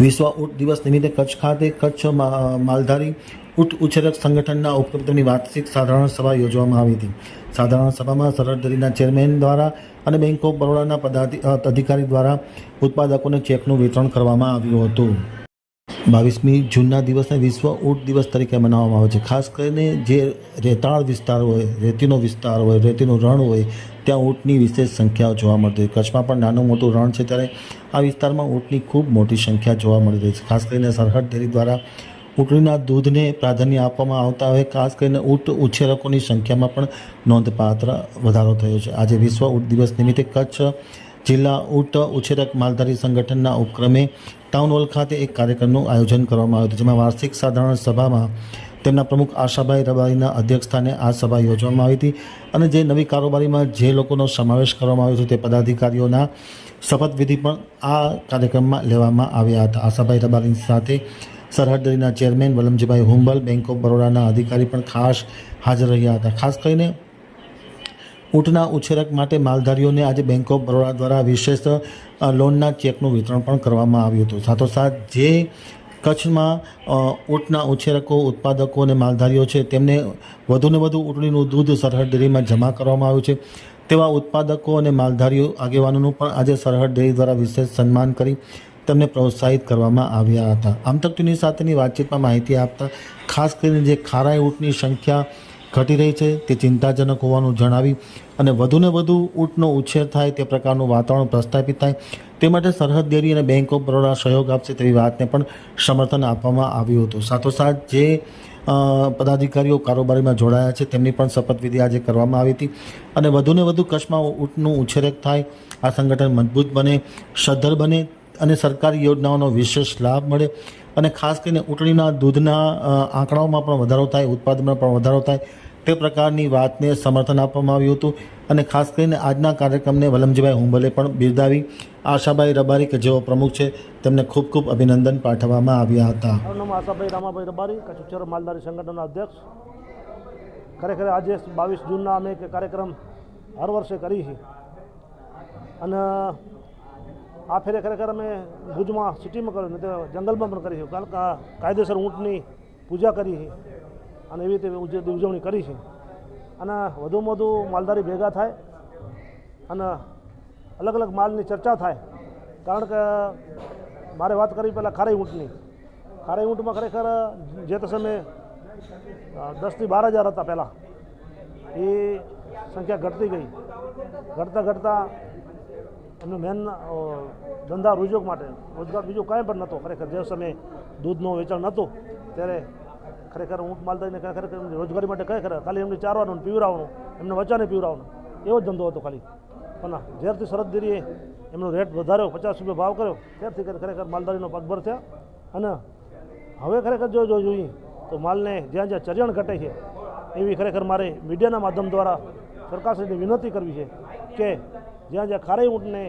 વિશ્વ ઊંટ દિવસ નિમિત્તે કચ્છ ખાતે કચ્છ માલધારી ઊંટ ઉછેરક સંગઠનના ઉપક્રમની વાર્ષિક સાધારણ સભા યોજવામાં આવી હતી. સાધારણ સભામાં સરહદ દરીના ચેરમેન દ્વારા અને બેંક ઓફ બરોડાના પદાધિ અધિકારી દ્વારા ઉત્પાદકોને ચેકનું વિતરણ કરવામાં આવ્યું હતું. બાવીસમી જૂનના દિવસને વિશ્વ ઊંટ દિવસ તરીકે મનાવવામાં આવે છે. ખાસ કરીને જે રેતાળ વિસ્તાર હોય, રેતીનો વિસ્તાર હોય, રેતીનું રણ હોય, ત્યાં ઊંટની વિશેષ સંખ્યાઓ જોવા મળતી હોય. કચ્છમાં પણ નાનું મોટું રણ છે ત્યારે આ વિસ્તારમાં ઊંટની ખૂબ મોટી સંખ્યા જોવા મળી રહી છે. ખાસ કરીને સરહદ ડેરી દ્વારા ઊંટણીના દૂધને પ્રાધાન્ય આપવામાં આવતા હોય. ખાસ કરીને ઊંટ ઉછેરકોની સંખ્યામાં પણ નોંધપાત્ર વધારો થયો છે. આજે વિશ્વ ઊંટ દિવસ નિમિત્તે કચ્છ જિલ્લા ઊંટ ઉછેરક માલધારી સંગઠનના ઉપક્રમે ટાઉન હોલ ખાતે એક કાર્યક્રમનું આયોજન કરવામાં આવ્યું હતું, જેમાં વાર્ષિક સાધારણ સભામાં તેમના પ્રમુખ આશાભાઈ રબારીના અધ્યક્ષસ્થાને આ સભા યોજવામાં આવી હતી અને જે નવી કારોબારીમાં જે લોકોનો સમાવેશ કરવામાં આવ્યો છે તે પદાધિકારીઓના શપથવિધિ પણ આ કાર્યક્રમમાં લેવામાં આવ્યા હતા. આશાભાઈ રબારીની સાથે Sarhad chairman Valamjibhai Humbal, bank of બરોડાના અધિકારી પણ ખાસ હાજર રહ્યા હતા. ખાસ કરીને ઊંટના ઉછેરક માટે માલધારીઓને આજે બેંક ઓફ બરોડા દ્વારા વિશેષ લોનના ચેકનું વિતરણ પણ કરવામાં આવ્યું હતું. સાથોસાથ જે કચ્છમાં ઊંટના ઉછેરકો, ઉત્પાદકો અને માલધારીઓ છે, તેમને વધુને વધુ ઊંટણીનું દૂધ સરહદ ડેરીમાં જમા કરવામાં આવ્યું છે. તેવા ઉત્પાદકો અને માલધારીઓ આગેવાનોનું પણ આજે સરહદ ડેરી દ્વારા વિશેષ સન્માન કરી તેમને પ્રોત્સાહિત કરવામાં આવ્યા હતા. આમ તક સાથેની વાતચીતમાં માહિતી આપતા ખાસ કરીને જે ખારાઈ ઊંટની સંખ્યા ઘટી રહી છે, તે ચિંતાજનક હોવાનું જણાવી અને વધુને વધુ ઊંટનો ઉછેર થાય તે પ્રકારનું વાતાવરણ પ્રસ્થાપિત થાય. તે માટે સરહદ ડેરી અને બેંક ઓફ બરોડા સહયોગ આપશે તેવી વાતને પણ સમર્થન આપવામાં આવ્યું હતું. સાથોસાથ જે પદાધિકારીઓ કારોબારીમાં જોડાયા છે, તેમની પણ શપથવિધિ આજે કરવામાં આવી હતી અને વધુને વધુ કચ્છમાં ઊંટનું ઉછેરક થાય, આ સંગઠન મજબૂત બને, સદ્ધર બને અને સરકારી યોજનાઓનો વિશેષ લાભ મળે અને ખાસ કરીને ઊંટણીના દૂધના આંકડાઓમાં પણ વધારો થાય, ઉત્પાદનમાં પણ વધારો થાય તે પ્રકારની વાતને સમર્થન આપવામાં આવ્યું હતું અને ખાસ કરીને આજના કાર્યક્રમને વલમજીભાઈ હુંબલે પણ બિરદાવી. આશાભાઈ રબારી, કે જેઓ પ્રમુખ છે, તેમને ખૂબ ખૂબ અભિનંદન પાઠવવામાં આવ્યા હતા. આશાભાઈ રામાભાઈ રબારી કચ્છ માલદારી સંગઠનના અધ્યક્ષ. ખરેખર આજે બાવીસ જૂનના અમે એક કાર્યક્રમ હર વર્ષે કરી છે અને આ ફેરે ખરેખર અમે ભુજમાં સિટીમાં કર્યું તે જંગલમાં પણ કરી છે કારણ કાયદેસર ઊંટની પૂજા કરી છે અને એવી રીતે ઉજ- ઉજવણી કરી છે. અને વધુમાં વધુ માલધારી ભેગા થાય અને અલગ અલગ માલની ચર્ચા થાય. કારણ કે મારે વાત કરી પહેલાં ખારી ઊંટની. ખારી ઊંટમાં ખરેખર જે તે સમયે દસથી બાર હજાર હતા પહેલાં. એ સંખ્યા ઘટતી ગઈ. ઘટતા ઘટતા એમનું મેન ધંધા રોજગાર માટે, રોજગાર બીજું કાંઈ પણ નહોતો. ખરેખર જે સમયે દૂધનું વેચાણ નહોતું, ત્યારે ખરેખર ઊંટ માલધારીને ખરેખર રોજગારી માટે ખરેખર ખરે ખાલી એમને ચારવાનું પીવરાવવાનું એમને વચાને પીવરાવવાનું એવો જ ધંધો હતો ખાલી. પણ જ્યારથી શરદગીરીએ એમનો રેટ વધાર્યો, પચાસ રૂપિયા ભાવ કર્યો. ત્યારથી ખરેખર માલધારીનો પગભર થયા. અને હવે ખરેખર જો જોઈએ તો માલને જ્યાં જ્યાં ચરિયાણ ઘટે છે, એવી ખરેખર મારે મીડિયાના માધ્યમ દ્વારા સરકારશ્રીને વિનંતી કરવી છે કે જ્યાં જ્યાં ખારાઈ ઊંટને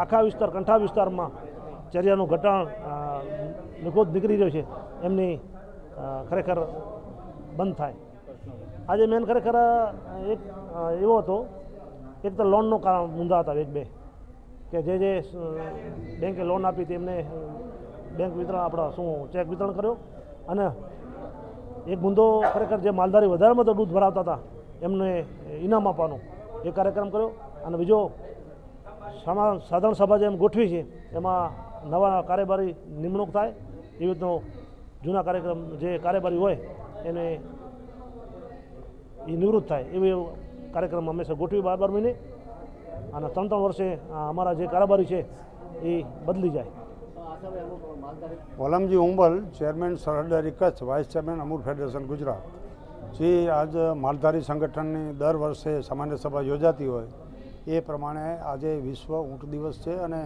આખા વિસ્તાર, કંઠા વિસ્તારમાં ચરિયાનું ઘટાણ નિખોજ નીકળી રહ્યો છે, એમની ખરેખર બંધ થાય. આજે મેન ખરેખર એક એવો હતો, એક તો લોનનો કારણ મુદ્દા હતા એક બે. કે જે જે બેંકે લોન આપી હતી, એમને બેંક વિતરણ આપણા શું ચેક વિતરણ કર્યો. અને એક મુદ્દો ખરેખર જે માલધારી વધારેમાં તો દૂધ ભરાવતા હતા, એમને ઇનામ આપવાનો એ કાર્યક્રમ કર્યો. અને બીજો સાધારણ સભા જેમ ગોઠવી છે, એમાં નવા કારોબારી નિમણૂક થાય, એવી રીતનો જૂના કાર્યક્રમ જે કાર્યબારી હોય, એને એ નિવૃત્ત થાય. એવી કાર્યક્રમ હંમેશા ગોઠવી બાર બાર મહિને. અને ત્રણ ત્રણ વર્ષે અમારા જે કારોબારી છે એ બદલી જાય. Valamji Umbal, chairman સરહદારી Kutch vice chairman Amul federation, Gujarat. જે આજ માલધારી સંગઠનની દર વર્ષે સામાન્ય સભા યોજાતી હોય, એ પ્રમાણે આજે વિશ્વ ઊંટ દિવસ છે અને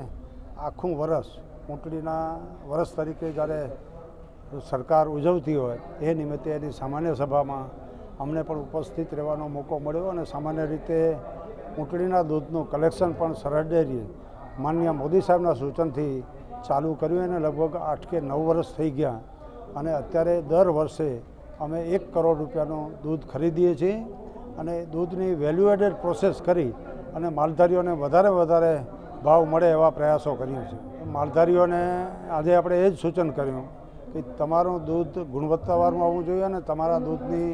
આખું વરસ ઊંટડીના વરસ તરીકે જ્યારે સરકાર ઉજવતી હોય, એ નિમિત્તે એની સામાન્ય સભામાં અમને પણ ઉપસ્થિત રહેવાનો મોકો મળ્યો અને સામાન્ય રીતે ઊંટડીના દૂધનું કલેક્શન પણ સરહદ ડેરીએ માનનીય મોદી સાહેબના સૂચનથી ચાલુ કર્યું અને લગભગ આઠ કે નવ વર્ષ થઈ ગયા અને અત્યારે દર વર્ષે અમે એક કરોડ રૂપિયાનું દૂધ ખરીદીએ છીએ અને દૂધની વેલ્યુ એડેડ પ્રોસેસ કરી અને માલધારીઓને વધારે વધારે ભાવ મળે એવા પ્રયાસો કરીએ છીએ. માલધારીઓને આજે આપણે એ જ સૂચન કર્યું કે તમારું દૂધ ગુણવત્તાવાળું આવવું જોઈએ અને તમારા દૂધની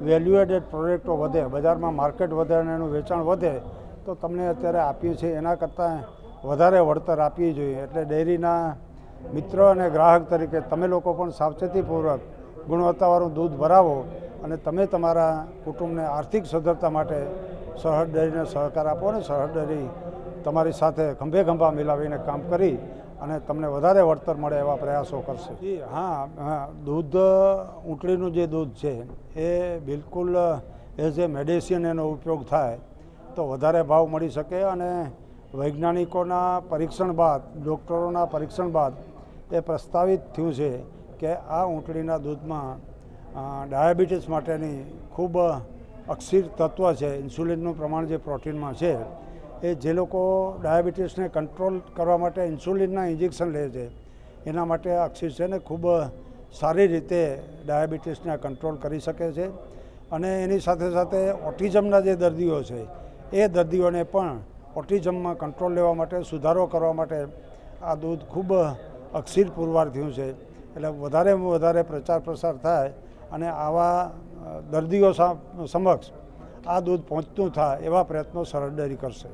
વેલ્યુ એડેડ પ્રોડક્ટો વધે, બજારમાં માર્કેટ વધે અને એનું વેચાણ વધે, તો તમને અત્યારે આપ્યું છે એના કરતાં વધારે વળતર આપવી જોઈએ. એટલે ડેરીના મિત્ર અને ગ્રાહક તરીકે તમે લોકો પણ સાવચેતીપૂર્વક ગુણવત્તાવાળું દૂધ ભરાવો અને તમે તમારા કુટુંબને આર્થિક સદ્ધરતા માટે સરહદ ડેરીને સહકાર આપો અને સરહદ ડેરી તમારી સાથે ખંભે ખંભા મિલાવીને કામ કરી અને તમને વધારે વળતર મળે એવા પ્રયાસો કરશે. હા દૂધ ઊંટડીનું જે દૂધ છે, એ બિલકુલ એઝ એ મેડિસિન એનો ઉપયોગ થાય, તો વધારે ભાવ મળી શકે અને વૈજ્ઞાનિકોના પરીક્ષણ બાદ, ડૉક્ટરોના પરીક્ષણ બાદ એ પ્રસ્તાવિત થયું છે કે આ ઊંટડીના દૂધમાં ડાયાબિટીસ માટેની ખૂબ અક્ષીર તત્વ છે, ઇન્સ્યુલિનનું પ્રમાણ જે પ્રોટીનમાં છે એ જે લોકો ડાયાબિટીસને કંટ્રોલ કરવા માટે ઇન્સ્યુલિનના ઇન્જેક્શન લે છે, એના માટે અક્ષિસ છે ને ખૂબ સારી રીતે ડાયાબિટીસને કંટ્રોલ કરી શકે છે. અને એની સાથે સાથે ઓટિઝમના જે દર્દીઓ છે, એ દર્દીઓને પણ ઓટિઝમમાં કંટ્રોલ લેવા માટે, સુધારો કરવા માટે આ દૂધ ખૂબ અક્ષીર પુરવાર થયું છે. એટલે વધારેમાં વધારે પ્રચાર પ્રસાર થાય અને આવા દર્દીઓ સમક્ષ આ દૂધ પહોંચતું થાય એવા પ્રયત્નો સરળ ડેરી કરશે.